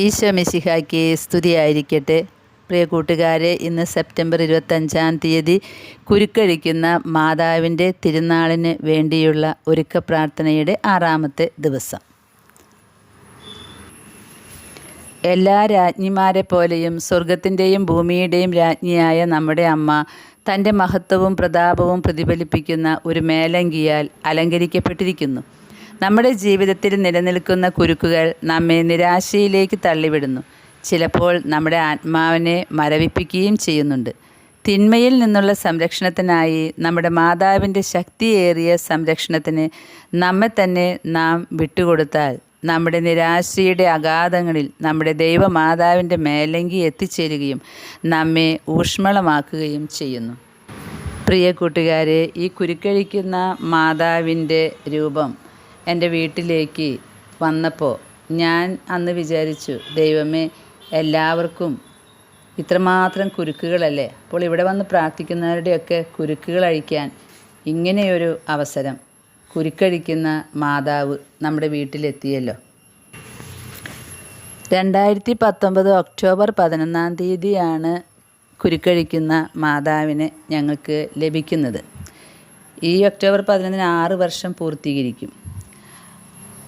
ഈശോ മിശിഹായ്ക്ക് സ്തുതിയായിരിക്കട്ടെ. പ്രിയ കൂട്ടുകാരെ ഇന്ന് സെപ്റ്റംബർ ഇരുപത്തഞ്ചാം തീയതി കുരുക്കഴിക്കുന്ന മാതാവിന്റെ തിരുനാളിന് വേണ്ടിയുള്ള ഒരുക്ക പ്രാർത്ഥനയുടെ ആറാമത്തെ ദിവസം. എല്ലാ രാജ്ഞിമാരെ പോലെയും സ്വർഗത്തിന്റെയും ഭൂമിയുടെയും രാജ്ഞിയായ നമ്മുടെ അമ്മ തന്റെ മഹത്വവും പ്രതാപവും പ്രതിഫലിപ്പിക്കുന്ന ഒരു മേലങ്കിയാൽ അലങ്കരിക്കപ്പെട്ടിരിക്കുന്നു. നമ്മുടെ ജീവിതത്തിൽ നിലനിൽക്കുന്ന കുരുക്കുകൾ നമ്മെ നിരാശയിലേക്ക് തള്ളിവിടുന്നു. ചിലപ്പോൾ നമ്മുടെ ആത്മാവിനെ മരവിപ്പിക്കുകയും ചെയ്യുന്നുണ്ട്. തിന്മയിൽ നിന്നുള്ള സംരക്ഷണത്തിനായി നമ്മുടെ മാതാവിന്റെ ശക്തിയേറിയ സംരക്ഷണത്തിന് നമ്മെ തന്നെ നാം വിട്ടുകൊടുത്താൽ നമ്മുടെ നിരാശയുടെ അഗാധങ്ങളിൽ നമ്മുടെ ദൈവമാതാവിന്റെ മേലങ്കി എത്തിച്ചേരുകയും നമ്മെ ഊഷ്മളമാക്കുകയും ചെയ്യുന്നു. പ്രിയ കൂട്ടുകാരെ ഈ കുരുക്കഴിക്കുന്ന മാതാവിന്റെ രൂപം എന്റെ വീട്ടിലേക്ക് വന്നപ്പോൾ ഞാൻ അന്ന് വിചാരിച്ചു ദൈവമേ എല്ലാവർക്കും ഇത്രമാത്രം കുരുക്കുകളല്ലേ? അപ്പോൾ ഇവിടെ വന്ന് പ്രാർത്ഥിക്കുന്നവരുടെയൊക്കെ കുരുക്കുകൾ അഴിക്കാൻ ഇങ്ങനെയൊരു അവസരം. കുരുക്കഴിക്കുന്ന മാതാവ് നമ്മുടെ വീട്ടിലെത്തിയല്ലോ. രണ്ടായിരത്തി പത്തൊമ്പത് ഒക്ടോബർ പതിനൊന്നാം തീയതിയാണ് കുരുക്കഴിക്കുന്ന മാതാവിനെ ഞങ്ങൾക്ക് ലഭിക്കുന്നത്. ഈ ഒക്ടോബർ പതിനൊന്നിന് ആറ് വർഷം പൂർത്തീകരിക്കും.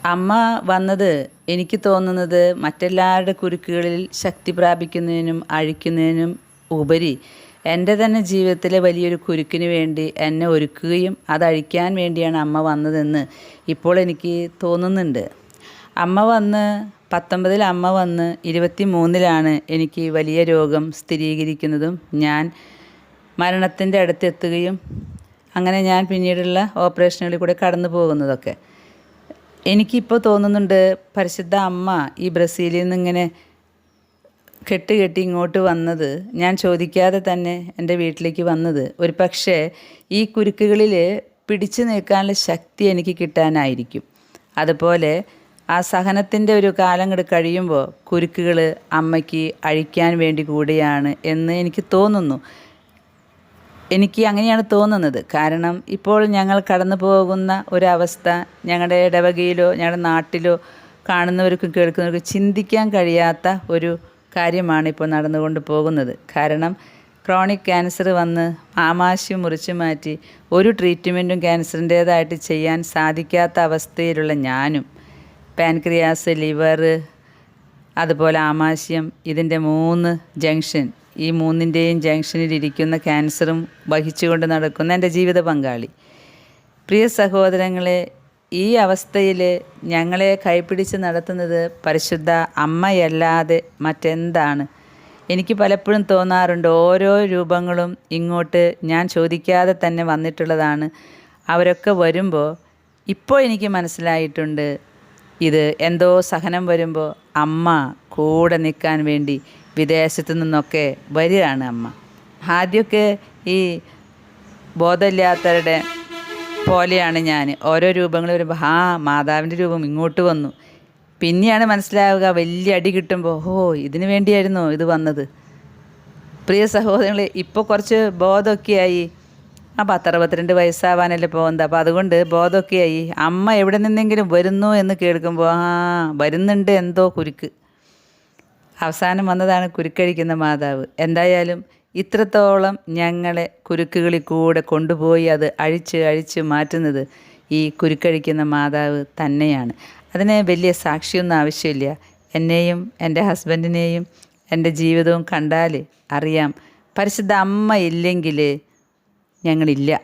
അമ്മ വന്നത് എനിക്ക് തോന്നുന്നത് മറ്റെല്ലാവരുടെ കുരുക്കുകളിൽ ശക്തി പ്രാപിക്കുന്നതിനും അഴിക്കുന്നതിനും ഉപരി എന്റെ തന്നെ ജീവിതത്തിലെ വലിയൊരു കുരുക്കിന് വേണ്ടി എന്നെ ഒരുക്കുകയും അത് അതഴിക്കാൻ വേണ്ടിയാണ് അമ്മ വന്നതെന്ന് ഇപ്പോൾ എനിക്ക് തോന്നുന്നുണ്ട്. അമ്മ വന്ന് പത്തൊമ്പതിൽ അമ്മ വന്ന് ഇരുപത്തി മൂന്നിലാണ് എനിക്ക് വലിയ രോഗം സ്ഥിരീകരിക്കുന്നതും ഞാൻ മരണത്തിന്റെ അടുത്തെത്തുകയും അങ്ങനെ ഞാൻ പിന്നീടുള്ള ഓപ്പറേഷനുകളിൽ കൂടെ കടന്നു പോകുന്നതൊക്കെ എനിക്കിപ്പോൾ തോന്നുന്നുണ്ട് പരിശുദ്ധ അമ്മ ഈ ബ്രസീലിൽ നിന്ന് ഇങ്ങനെ കെട്ട് കെട്ടി ഇങ്ങോട്ട് വന്നത്. ഞാൻ ചോദിക്കാതെ തന്നെ എന്റെ വീട്ടിലേക്ക് വന്നത്. ഒരു പക്ഷേ ഈ കുരുക്കുകളിൽ പിടിച്ചു നിൽക്കാനുള്ള ശക്തി എനിക്ക് കിട്ടാനായിരിക്കും. അതുപോലെ ആ സഹനത്തിന്റെ ഒരു കാലം കൂടി കഴിയുമ്പോൾ കുരുക്കുകൾ അമ്മയ്ക്ക് അഴിക്കാൻ വേണ്ടി കൂടിയാണ് എന്ന് എനിക്ക് തോന്നുന്നു. എനിക്ക് അങ്ങനെയാണ് തോന്നുന്നത്. കാരണം ഇപ്പോൾ ഞങ്ങൾ കടന്നു പോകുന്ന ഒരവസ്ഥ ഞങ്ങളുടെ ഇടവകയിലോ ഞങ്ങളുടെ നാട്ടിലോ കാണുന്നവർക്കും കേൾക്കുന്നവർക്കും ചിന്തിക്കാൻ കഴിയാത്ത ഒരു കാര്യമാണ് ഇപ്പോൾ നടന്നുകൊണ്ട് പോകുന്നത്. കാരണം ക്രോണിക് ക്യാൻസർ വന്ന് ആമാശയം മുറിച്ചു മാറ്റി ഒരു ട്രീറ്റ്മെന്റും ക്യാൻസറിന്റേതായിട്ട് ചെയ്യാൻ സാധിക്കാത്ത അവസ്ഥയിലുള്ള ഞാനും പാൻക്രിയാസ് ലിവർ അതുപോലെ ആമാശയം ഇതിന്റെ മൂന്ന് ജംഗ്ഷൻ ഈ മൂന്നിന്റെയും ജംഗ്ഷനിലിരിക്കുന്ന ക്യാൻസറും വഹിച്ചുകൊണ്ട് നടക്കുന്ന എന്റെ ജീവിത പങ്കാളി. പ്രിയ സഹോദരങ്ങളെ ഈ അവസ്ഥയിൽ ഞങ്ങളെ കൈപിടിച്ച് നടത്തുന്നത് പരിശുദ്ധ അമ്മയല്ലാതെ മറ്റെന്താണ്? എനിക്ക് പലപ്പോഴും തോന്നാറുണ്ട് ഓരോ രൂപങ്ങളും ഇങ്ങോട്ട് ഞാൻ ചോദിക്കാതെ തന്നെ വന്നിട്ടുള്ളതാണ്. അവരൊക്കെ വരുമ്പോൾ ഇപ്പോൾ എനിക്ക് മനസ്സിലായിട്ടുണ്ട് ഇത് എന്തോ സഹനം വരുമ്പോൾ അമ്മ കൂടെ നിൽക്കാൻ വേണ്ടി വിദേശത്തു നിന്നൊക്കെ വരികയാണ് അമ്മ. ആദ്യമൊക്കെ ഈ ബോധമില്ലാത്തവരുടെ പോലെയാണ് ഞാൻ. ഓരോ രൂപങ്ങൾ വരുമ്പോൾ ആ മാതാവിന്റെ രൂപം ഇങ്ങോട്ട് വന്നു. പിന്നെയാണ് മനസ്സിലാവുക വലിയ അടി കിട്ടുമ്പോൾ ഓ ഇതിനു വേണ്ടിയായിരുന്നു ഇത് വന്നത്. പ്രിയ സഹോദരങ്ങളെ ഇപ്പോൾ കുറച്ച് ബോധമൊക്കെയായി. ആ പത്തറുപത്തിരണ്ട് വയസ്സാവാനല്ലേ പോകുന്നത്. അപ്പോൾ അതുകൊണ്ട് ബോധമൊക്കെയായി. അമ്മ എവിടെ നിന്നെങ്കിലും വരുന്നു എന്ന് കേൾക്കുമ്പോൾ ആ വരുന്നുണ്ട് എന്തോ കുരുക്ക്. അവസാനം വന്നതാണ് കുരുക്കഴിക്കുന്ന മാതാവ്. എന്തായാലും ഇത്രത്തോളം ഞങ്ങളെ കുരുക്കുകളിൽ കൂടെ കൊണ്ടുപോയി അത് അഴിച്ച് അഴിച്ച് മാറ്റുന്നത് ഈ കുരുക്കഴിക്കുന്ന മാതാവ് തന്നെയാണ്. അതിന് വലിയ സാക്ഷിയൊന്നും ആവശ്യമില്ല. എന്നെയും എന്റെ ഹസ്ബൻഡിനെയും എന്റെ ജീവിതവും കണ്ടാൽ അറിയാം. പരിശുദ്ധ അമ്മ ഇല്ലെങ്കിൽ ഞങ്ങളില്ല.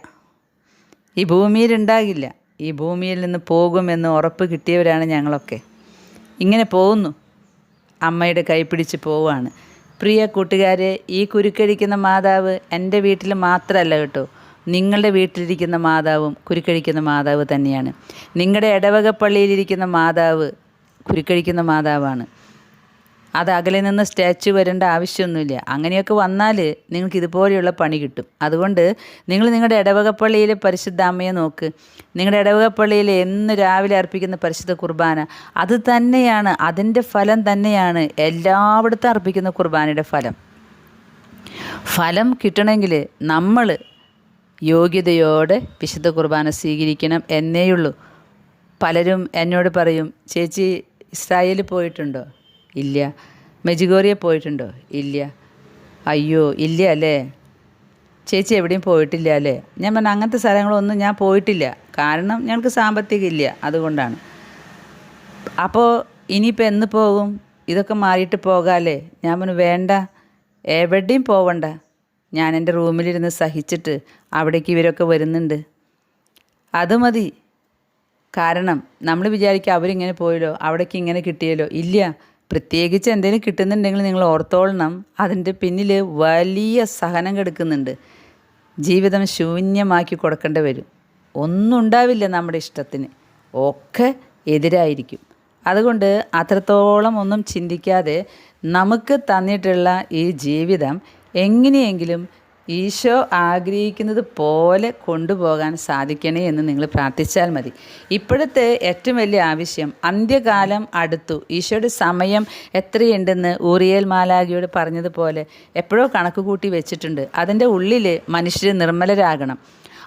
ഈ ഭൂമിയിലുണ്ടാകില്ല ഈ ഭൂമിയിൽ നിന്ന് പോകുമെന്ന് ഉറപ്പ് കിട്ടിയവരാണ് ഞങ്ങളൊക്കെ. ഇങ്ങനെ പോകുന്നു. അമ്മയുടെ കൈപ്പിടിച്ച് പോവുകയാണ്. പ്രിയ കൂട്ടുകാരെ ഈ കുരുക്കഴിക്കുന്ന മാതാവ് എന്റെ വീട്ടിൽ മാത്രമല്ല കേട്ടോ. നിങ്ങളുടെ വീട്ടിലിരിക്കുന്ന മാതാവും കുരുക്കഴിക്കുന്ന മാതാവ് തന്നെയാണ്. നിങ്ങളുടെ ഇടവക പള്ളിയിലിരിക്കുന്ന മാതാവ് കുരുക്കഴിക്കുന്ന മാതാവാണ്. അത് അകലെ നിന്ന് സ്റ്റാച്ചു വരേണ്ട ആവശ്യമൊന്നുമില്ല. അങ്ങനെയൊക്കെ വന്നാൽ നിങ്ങൾക്ക് ഇതുപോലെയുള്ള പണി കിട്ടും. അതുകൊണ്ട് നിങ്ങൾ നിങ്ങളുടെ ഇടവകപ്പള്ളിയിലെ പരിശുദ്ധ അമ്മയെ നോക്ക്. നിങ്ങളുടെ ഇടവകപ്പള്ളിയിൽ എന്ന് രാവിലെ അർപ്പിക്കുന്ന പരിശുദ്ധ കുർബാന അത് തന്നെയാണ് അതിന്റെ ഫലം തന്നെയാണ് എല്ലായിടത്തും അർപ്പിക്കുന്ന കുർബാനയുടെ ഫലം. ഫലം കിട്ടണമെങ്കിൽ നമ്മൾ യോഗ്യതയോടെ വിശുദ്ധ കുർബാന സ്വീകരിക്കണം എന്നേയുള്ളൂ. പലരും എന്നോട് പറയും ചേച്ചി ഇസ്രായേലിൽ പോയിട്ടുണ്ടോ? ഇല്ല. മെജിഗോറിയ പോയിട്ടുണ്ടോ? ഇല്ല. അയ്യോ ഇല്ല അല്ലേ? ചേച്ചി എവിടെയും പോയിട്ടില്ല അല്ലേ? ഞാൻ പറഞ്ഞ അങ്ങനത്തെ സ്ഥലങ്ങളൊന്നും ഞാൻ പോയിട്ടില്ല. കാരണം ഞങ്ങൾക്ക് സാമ്പത്തികം ഇല്ല. അതുകൊണ്ടാണ്. അപ്പോൾ ഇനിയിപ്പോൾ എന്ന് പോകും? ഇതൊക്കെ മാറിയിട്ട് പോകാമല്ലേ ഞാൻ പറഞ്ഞു വേണ്ട. എവിടെയും പോവണ്ട. ഞാൻ എന്റെ റൂമിലിരുന്ന് സഹിച്ചിട്ട് അവിടേക്ക് ഇവരൊക്കെ വരുന്നുണ്ട്. അത് മതി. കാരണം നമ്മൾ വിചാരിക്കുക അവരിങ്ങനെ പോയല്ലോ അവിടേക്ക് ഇങ്ങനെ കിട്ടിയല്ലോ. ഇല്ല. പ്രത്യേകിച്ച് എന്തെങ്കിലും കിട്ടുന്നുണ്ടെങ്കിൽ നിങ്ങൾ ഓർത്തോളണം. അതിന്റെ പിന്നിൽ വലിയ സഹനം കിടക്കുന്നുണ്ട്. ജീവിതം ശൂന്യമാക്കി കൊടുക്കേണ്ടി വരും. ഒന്നും ഉണ്ടാവില്ല നമ്മുടെ ഇഷ്ടത്തിന്. ഒക്കെ എതിരായിരിക്കും. അതുകൊണ്ട് അത്രത്തോളം ഒന്നും ചിന്തിക്കാതെ നമുക്ക് തന്നിട്ടുള്ള ഈ ജീവിതം എങ്ങനെയെങ്കിലും ഈശോ ആഗ്രഹിക്കുന്നത് പോലെ കൊണ്ടുപോകാൻ സാധിക്കണേ എന്ന് നിങ്ങൾ പ്രാർത്ഥിച്ചാൽ മതി. ഇപ്പോഴത്തെ ഏറ്റവും വലിയ ആവശ്യം അന്ത്യകാലം അടുത്തു. ഈശോയുടെ സമയം എത്രയുണ്ടെന്ന് ഊറിയേൽ മാലാഗിയോട് പറഞ്ഞതുപോലെ എപ്പോഴോ കണക്ക് കൂട്ടി വെച്ചിട്ടുണ്ട്. അതിന്റെ ഉള്ളിൽ മനുഷ്യർ നിർമ്മലരാകണം.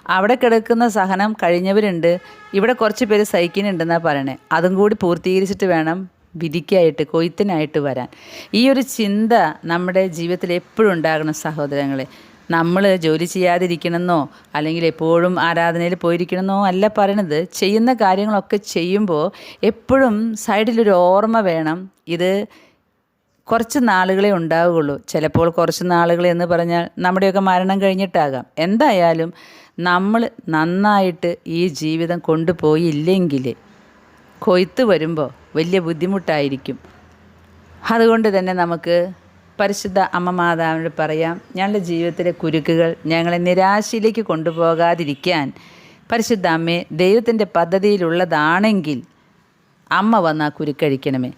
അവിടെ കിടക്കുന്ന സഹനം കഴിഞ്ഞവരുണ്ട്. ഇവിടെ കുറച്ച് പേര് സഹിക്കുന്നുണ്ടെന്നാണ് പറയണേ. അതും കൂടി പൂർത്തീകരിച്ചിട്ട് വേണം വിധിക്കായിട്ട് കൊയ്ത്തിനായിട്ട് വരാൻ. ഈ ഒരു ചിന്ത നമ്മുടെ ജീവിതത്തിൽ എപ്പോഴും ഉണ്ടാകണം സഹോദരങ്ങളെ. നമ്മൾ ജോലി ചെയ്യാതിരിക്കണമെന്നോ അല്ലെങ്കിൽ എപ്പോഴും ആരാധനയിൽ പോയിരിക്കണമെന്നോ അല്ല പറയണത് ചെയ്യുന്ന കാര്യങ്ങളൊക്കെ ചെയ്യുമ്പോൾ എപ്പോഴും സൈഡിലൊരു ഓർമ്മ വേണം. ഇത് കുറച്ച് നാളുകളെ ഉണ്ടാവുകയുള്ളൂ. ചിലപ്പോൾ കുറച്ച് നാളുകൾ എന്ന് പറഞ്ഞാൽ നമ്മുടെയൊക്കെ മരണം കഴിഞ്ഞിട്ടാകാം. എന്തായാലും നമ്മൾ നന്നായിട്ട് ഈ ജീവിതം കൊണ്ടുപോയില്ലെങ്കിൽ കൊയ്ത്ത് വരുമ്പോൾ വലിയ ബുദ്ധിമുട്ടായിരിക്കും. അതുകൊണ്ട് തന്നെ നമുക്ക് പരിശുദ്ധ അമ്മ മാതാവിനോട് പറയാം ഞങ്ങളുടെ ജീവിതത്തിലെ കുരുക്കുകൾ ഞങ്ങളെ നിരാശയിലേക്ക് കൊണ്ടുപോകാതിരിക്കാൻ പരിശുദ്ധ അമ്മേ ദൈവത്തിന്റെ പദ്ധതിയിലുള്ളതാണെങ്കിൽ അമ്മ വന്ന് ആ കുരുക്കഴിക്കണമേ.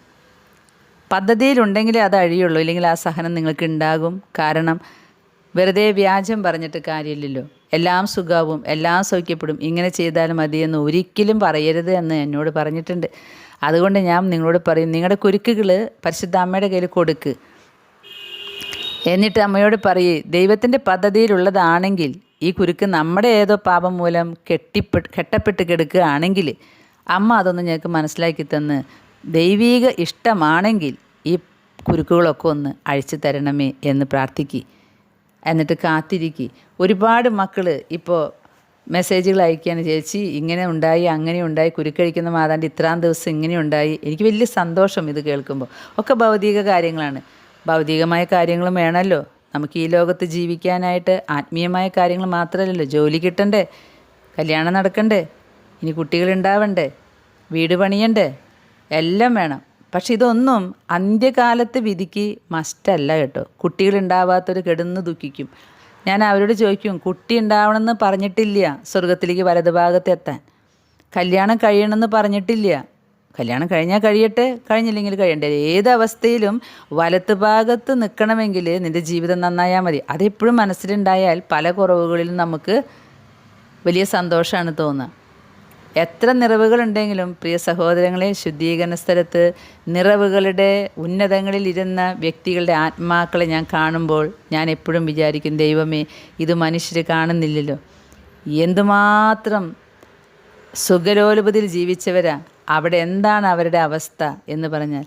പദ്ധതിയിലുണ്ടെങ്കിലേ അത് അഴിയുള്ളൂ ഇല്ലെങ്കിൽ ആ സഹനം നിങ്ങൾക്ക് ഉണ്ടാകും. കാരണം വെറുതെ വ്യാജം പറഞ്ഞിട്ട് കാര്യമില്ലല്ലോ. എല്ലാം സുഖാവും എല്ലാം സൗഖ്യപ്പെടും. ഇങ്ങനെ ചെയ്താൽ മതിയെന്ന് ഒരിക്കലും പറയരുത് എന്ന് എന്നോട് പറഞ്ഞിട്ടുണ്ട്. അതുകൊണ്ട് ഞാൻ നിങ്ങളോട് പറയും നിങ്ങളുടെ കുരുക്കുകൾ പരിശുദ്ധ അമ്മയുടെ കയ്യിൽ കൊടുക്ക്. എന്നിട്ട് അമ്മയോട് പറയേ ദൈവത്തിന്റെ പദ്ധതിയിലുള്ളതാണെങ്കിൽ ഈ കുരുക്ക് നമ്മുടെ ഏതോ പാപം മൂലം കെട്ടിപ്പെട്ട് കെട്ടപ്പെട്ട് കിടക്കുകയാണെങ്കിൽ അമ്മ അതൊന്ന് ഞങ്ങൾക്ക് മനസ്സിലാക്കി തന്ന് ദൈവീക ഇഷ്ടമാണെങ്കിൽ ഈ കുരുക്കുകളൊക്കെ ഒന്ന് അഴിച്ചു തരണമേ എന്ന് പ്രാർത്ഥിക്കുക എന്നിട്ട് കാത്തിരിക്കി. ഒരുപാട് മക്കൾ ഇപ്പോൾ മെസ്സേജുകൾ അയക്കുകയാണ് ചേച്ചി ഇങ്ങനെ ഉണ്ടായി അങ്ങനെ ഉണ്ടായി കുരുക്കഴിക്കുന്ന മാതാന്റെ ഇത്രാം ദിവസം ഇങ്ങനെ ഉണ്ടായി. എനിക്ക് വലിയ സന്തോഷം ഇത് കേൾക്കുമ്പോൾ. ഒക്കെ ഭൗതിക കാര്യങ്ങളാണ്. ഭൗതികമായ കാര്യങ്ങളും വേണമല്ലോ നമുക്ക് ഈ ലോകത്ത് ജീവിക്കാനായിട്ട് ആത്മീയമായ കാര്യങ്ങൾ മാത്രമല്ലല്ലോ. ജോലി കിട്ടണ്ടേ? കല്യാണം നടക്കണ്ടേ? ഇനി കുട്ടികളുണ്ടാവണ്ടേ? വീട് പണിയണ്ടേ? എല്ലാം വേണം. പക്ഷെ ഇതൊന്നും അന്ത്യകാലത്ത് വിധിക്ക് മസ്റ്റല്ല കേട്ടോ. കുട്ടികളുണ്ടാവാത്തൊരു കിടന്ന് ദുഃഖിക്കും. ഞാൻ അവരോട് ചോദിക്കും കുട്ടി ഉണ്ടാവണമെന്ന് പറഞ്ഞിട്ടില്ല സ്വർഗത്തിലേക്ക് വലതുഭാഗത്ത് എത്താൻ? കല്യാണം കഴിയണമെന്ന് പറഞ്ഞിട്ടില്ല? കല്യാണം കഴിഞ്ഞാൽ കഴിയട്ടെ കഴിഞ്ഞില്ലെങ്കിൽ കഴിയണ്ടേ. ഏതവസ്ഥയിലും വലത്ത് ഭാഗത്ത് നിൽക്കണമെങ്കിൽ നിന്റെ ജീവിതം നന്നായാൽ മതി. അതെപ്പോഴും മനസ്സിലുണ്ടായാൽ പല കുറവുകളിലും നമുക്ക് വലിയ സന്തോഷമാണ് തോന്നുക. എത്ര നിറവുകളുണ്ടെങ്കിലും പ്രിയ സഹോദരങ്ങളെ ശുദ്ധീകരണ സ്ഥലത്ത് നിറവുകളുടെ ഉന്നതങ്ങളിൽ ഇരുന്ന വ്യക്തികളുടെ ആത്മാക്കളെ ഞാൻ കാണുമ്പോൾ ഞാൻ എപ്പോഴും വിചാരിക്കും ദൈവമേ ഇത് മനുഷ്യർ കാണുന്നില്ലല്ലോ. എന്തുമാത്രം സുഖലോലുപതിൽ ജീവിച്ചവരാ. അവിടെ എന്താണ് അവരുടെ അവസ്ഥ എന്ന് പറഞ്ഞാൽ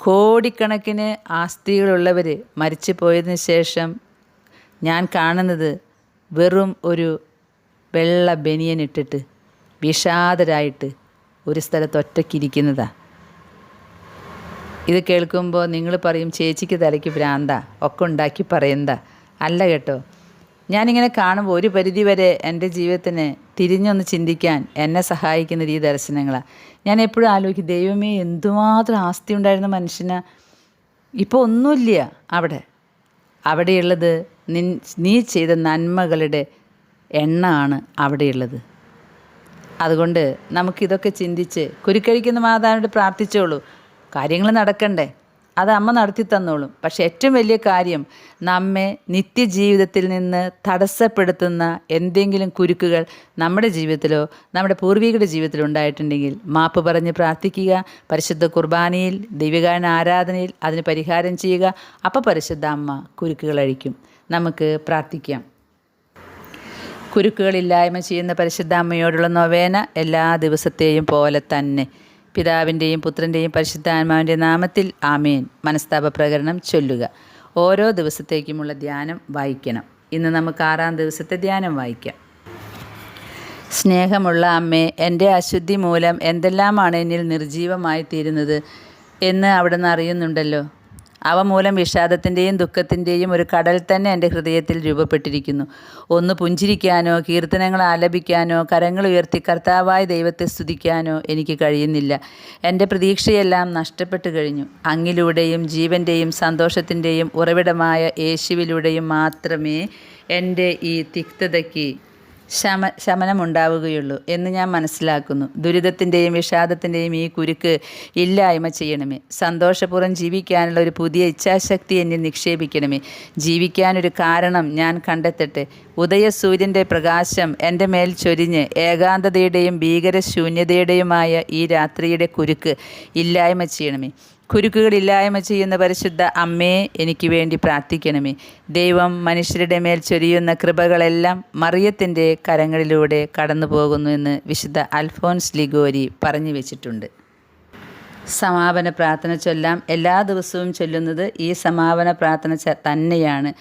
കോടിക്കണക്കിന് ആസ്തികളുള്ളവർ മരിച്ചു പോയതിന് ശേഷം ഞാൻ കാണുന്നത് വെറും ഒരു വെള്ള ബനിയൻ ഇട്ടിട്ട് വിഷാദരായിട്ട് ഒരു സ്ഥലത്ത് ഒറ്റയ്ക്കിരിക്കുന്നതാ. ഇത് കേൾക്കുമ്പോൾ നിങ്ങൾ പറയും ചേച്ചിക്ക് തലയ്ക്ക് ഭ്രാന്ത ഒക്കെ ഉണ്ടാക്കി പറയുന്നതാ അല്ല കേട്ടോ ഞാനിങ്ങനെ കാണുമ്പോൾ ഒരു പരിധിവരെ എന്റെ ജീവിതത്തിന് തിരിഞ്ഞൊന്ന് ചിന്തിക്കാൻ എന്നെ സഹായിക്കുന്നത് ഈ ദർശനങ്ങളാണ് ഞാൻ എപ്പോഴും ആലോചിക്കും ദൈവമേ എന്തുമാത്രം ആസ്തി ഉണ്ടായിരുന്ന മനുഷ്യന്? ഇപ്പോൾ ഒന്നുമില്ല അവിടെ. അവിടെയുള്ളത് നിൻ നീ ചെയ്ത നന്മകളുടെ എണ്ണമാണ് അവിടെയുള്ളത്. അതുകൊണ്ട് നമുക്കിതൊക്കെ ചിന്തിച്ച് കുരുക്കഴിക്കുന്ന മാതാവിനോട് പ്രാർത്ഥിച്ചോളൂ കാര്യങ്ങൾ നടക്കണ്ടേ? അത് അമ്മ നടത്തി തന്നോളും. പക്ഷെ ഏറ്റവും വലിയ കാര്യം നമ്മെ നിത്യജീവിതത്തിൽ നിന്ന് തടസ്സപ്പെടുത്തുന്ന എന്തെങ്കിലും കുരുക്കുകൾ നമ്മുടെ ജീവിതത്തിലോ നമ്മുടെ പൂർവികരുടെ ജീവിതത്തിലോ ഉണ്ടായിട്ടുണ്ടെങ്കിൽ മാപ്പ് പറഞ്ഞ് പ്രാർത്ഥിക്കുക പരിശുദ്ധ കുർബാനയിൽ ദൈവഗാന ആരാധനയിൽ അതിന് പരിഹാരം ചെയ്യുക. അപ്പോൾ പരിശുദ്ധ അമ്മ കുരുക്കുകൾ അഴിക്കും. നമുക്ക് പ്രാർത്ഥിക്കാം. കുരുക്കുകളില്ലായ്മ ചെയ്യുന്ന പരിശുദ്ധ അമ്മയോടുള്ള നൊവേന എല്ലാ ദിവസത്തെയും പോലെ തന്നെ. പിതാവിന്റെയും പുത്രന്റെയും പരിശുദ്ധ ആത്മാവിന്റെ നാമത്തിൽ ആമേൻ. മനസ്താപ പ്രകരണം ചൊല്ലുക. ഓരോ ദിവസത്തേക്കുമുള്ള ധ്യാനം വായിക്കണം. ഇന്ന് നമുക്ക് ആറാം ദിവസത്തെ ധ്യാനം വായിക്കാം. സ്നേഹമുള്ള അമ്മേ എന്റെ അശുദ്ധി മൂലം എന്തെല്ലാമാണ് എന്നിൽ നിർജീവമായി തീരുന്നത് എന്ന് അവിടുന്ന് അറിയുന്നുണ്ടല്ലോ. അവ മൂലം വിഷാദത്തിന്റെയും ദുഃഖത്തിന്റെയും ഒരു കടൽ തന്നെ എന്റെ ഹൃദയത്തിൽ രൂപപ്പെട്ടിരിക്കുന്നു. ഒന്ന് പുഞ്ചിരിക്കാനോ കീർത്തനങ്ങൾ ആലപിക്കാനോ കരങ്ങൾ ഉയർത്തി കർത്താവായ ദൈവത്തെ സ്തുതിക്കാനോ എനിക്ക് കഴിയുന്നില്ല. എന്റെ പ്രതീക്ഷയെല്ലാം നഷ്ടപ്പെട്ടു കഴിഞ്ഞു. അങ്ങിലൂടെയും ജീവന്റെയും സന്തോഷത്തിന്റെയും ഉറവിടമായ യേശുവിലൂടെയും മാത്രമേ എന്റെ ഈ തിക്തതയ്ക്ക് ശമ ശമനമുണ്ടാവുകയുള്ളൂ എന്ന് ഞാൻ മനസ്സിലാക്കുന്നു. ദുരിതത്തിന്റെയും വിഷാദത്തിന്റെയും ഈ കുരുക്ക് ഇല്ലായ്മ ചെയ്യണമേ. സന്തോഷപൂർവം ജീവിക്കാനുള്ള ഒരു പുതിയ ഇച്ഛാശക്തി എന്നിൽ നിക്ഷേപിക്കണമേ. ജീവിക്കാനൊരു കാരണം ഞാൻ കണ്ടെത്തട്ടെ. ഉദയസൂര്യന്റെ പ്രകാശം എന്റെ മേൽ ചൊരിഞ്ഞ് ഏകാന്തതയുടെയും ഭീകരശൂന്യതയുടെയുമായ ഈ രാത്രിയുടെ കുരുക്ക് ഇല്ലായ്മ ചെയ്യണമേ. കുരുക്കുകളില്ലായ്മ ചെയ്യുന്ന പരിശുദ്ധ അമ്മേ എനിക്ക് വേണ്ടി പ്രാർത്ഥിക്കണമേ. ദൈവം മനുഷ്യരുടെ മേൽ ചൊരിയുന്ന കൃപകളെല്ലാം മറിയത്തിന്റെ കരങ്ങളിലൂടെ കടന്നു പോകുന്നു എന്ന് വിശുദ്ധ അൽഫോൻസ് ലിഗോരി പറഞ്ഞു വെച്ചിട്ടുണ്ട്. സമാപന പ്രാർത്ഥന ചൊല്ലാം എല്ലാ ദിവസവും ചൊല്ലുന്നത് ഈ സമാപന പ്രാർത്ഥന തന്നെയാണ്.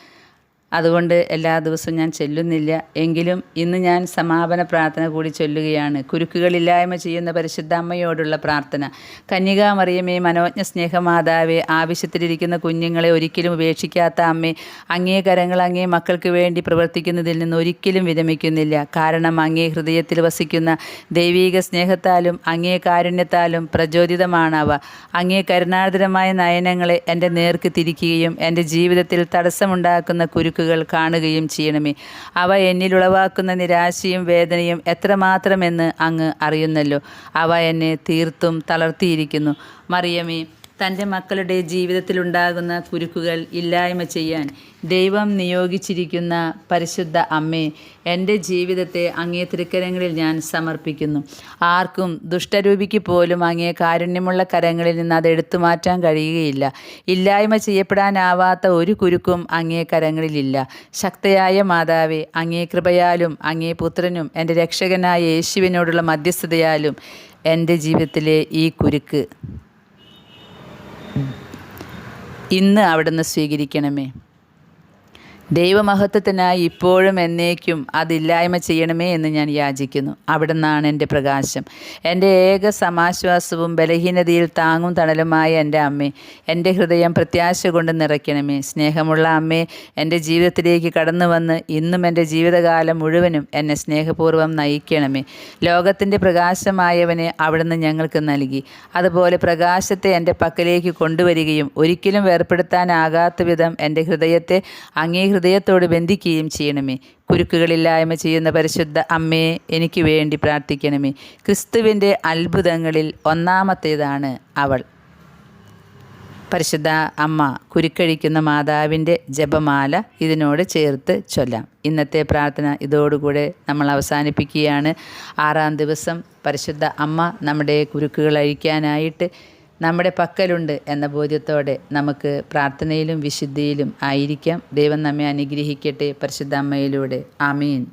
അതുകൊണ്ട് എല്ലാ ദിവസവും ഞാൻ ചെല്ലുന്നില്ല. എങ്കിലും ഇന്ന് ഞാൻ സമാപന പ്രാർത്ഥന കൂടി ചൊല്ലുകയാണ്. കുരുക്കുകളില്ലായ്മ ചെയ്യുന്ന പരിശുദ്ധ അമ്മയോടുള്ള പ്രാർത്ഥന. കന്യകാമറിയമേ മനോജ്ഞ സ്നേഹമാതാവേ ആവശ്യത്തിലിരിക്കുന്ന കുഞ്ഞുങ്ങളെ ഒരിക്കലും ഉപേക്ഷിക്കാത്ത അമ്മേ അങ്ങേ കരങ്ങൾ അങ്ങേ മക്കൾക്ക് വേണ്ടി പ്രവർത്തിക്കുന്നതിൽ നിന്ന് ഒരിക്കലും വിരമിക്കുന്നില്ല. കാരണം അങ്ങേ ഹൃദയത്തിൽ വസിക്കുന്ന ദൈവീക സ്നേഹത്താലും അങ്ങേ കാരുണ്യത്താലും പ്രചോദിതമാണവ. അങ്ങേ കരുണാർദ്രമായ നയനങ്ങളെ എന്റെ നേർക്ക് തിരിക്കുകയും എന്റെ ജീവിതത്തിൽ തടസ്സമുണ്ടാക്കുന്ന കുരുക്കുകൾ കാണുകയും ചെയ്യണമേ. അവ എന്നിൽ ഉളവാക്കുന്ന നിരാശയും വേദനയും എത്രമാത്രമെന്ന് അങ്ങ് അറിയുന്നല്ലോ. അവ എന്നെ തീർത്തും തളർത്തിയിരിക്കുന്നു. മറിയമേ തന്റെ മക്കളുടെ ജീവിതത്തിലുണ്ടാകുന്ന കുരുക്കുകൾ ഇല്ലായ്മ ചെയ്യാൻ ദൈവം നിയോഗിച്ചിരിക്കുന്ന പരിശുദ്ധ അമ്മേ എന്റെ ജീവിതത്തെ അങ്ങേ തൃക്കരങ്ങളിൽ ഞാൻ സമർപ്പിക്കുന്നു. ആർക്കും ദുഷ്ടരൂപിക്ക് പോലും അങ്ങേ കാരുണ്യമുള്ള കരങ്ങളിൽ നിന്ന് അത് എടുത്തു മാറ്റാൻ കഴിയുകയില്ല. ഇല്ലായ്മ ചെയ്യപ്പെടാനാവാത്ത ഒരു കുരുക്കും അങ്ങേ കരങ്ങളിലില്ല. ശക്തയായ മാതാവേ അങ്ങേ കൃപയാലും അങ്ങേ പുത്രനും എന്റെ രക്ഷകനായ യേശുവിനോടുള്ള മധ്യസ്ഥതയാലും എന്റെ ജീവിതത്തിലെ ഈ കുരുക്ക് ഇന്ന് അവിടുന്ന് സ്വീകരിക്കണമേ. ദൈവമഹത്വത്തിനായി ഇപ്പോഴും എന്നേക്കും അതില്ലായ്മ ചെയ്യണമേ എന്ന് ഞാൻ യാചിക്കുന്നു. അവിടുന്നാണ് എന്റെ പ്രകാശം. എന്റെ ഏക സമാശ്വാസവും ബലഹീനതയിൽ താങ്ങും തണലുമായ എന്റെ അമ്മേ എന്റെ ഹൃദയം പ്രത്യാശ കൊണ്ട് നിറയ്ക്കണമേ. സ്നേഹമുള്ള അമ്മേ എന്റെ ജീവിതത്തിലേക്ക് കടന്നു വന്ന് ഇന്നും എന്റെ ജീവിതകാലം മുഴുവനും എന്നെ സ്നേഹപൂർവം നയിക്കണമേ. ലോകത്തിന്റെ പ്രകാശമായവനെ അവിടുന്ന് ഞങ്ങൾക്ക് നൽകി. അതുപോലെ പ്രകാശത്തെ എന്റെ പക്കലേക്ക് കൊണ്ടുവരികയും ഒരിക്കലും വേർപ്പെടുത്താനാകാത്ത വിധം എന്റെ ഹൃദയത്തെ അങ്ങേ ഹൃദയത്തോട് ബന്ധിക്കുകയും ചെയ്യണമേ. കുരുക്കുകളില്ലായ്മ ചെയ്യുന്ന പരിശുദ്ധ അമ്മയെ എനിക്ക് വേണ്ടി പ്രാർത്ഥിക്കണമേ. ക്രിസ്തുവിന്റെ അത്ഭുതങ്ങളിൽ ഒന്നാമത്തേതാണ് അവൾ. പരിശുദ്ധ അമ്മ കുരുക്കഴിക്കുന്ന മാതാവിന്റെ ജപമാല ഇതിനോട് ചേർത്ത് ചൊല്ലാം. ഇന്നത്തെ പ്രാർത്ഥന ഇതോടുകൂടെ നമ്മൾ അവസാനിപ്പിക്കുകയാണ്. ആറാം ദിവസം പരിശുദ്ധ അമ്മ നമ്മുടെ കുരുക്കുകൾ അഴിക്കാനായിട്ട് നമ്മുടെ പക്കലുണ്ട് എന്ന ബോധ്യത്തോടെ നമുക്ക് പ്രാർത്ഥനയിലും വിശുദ്ധിയിലും ആയിരിക്കാം. ദൈവം നമ്മെ അനുഗ്രഹിക്കട്ടെ. പരിശുദ്ധ അമ്മയിലൂടെ. ആമീൻ.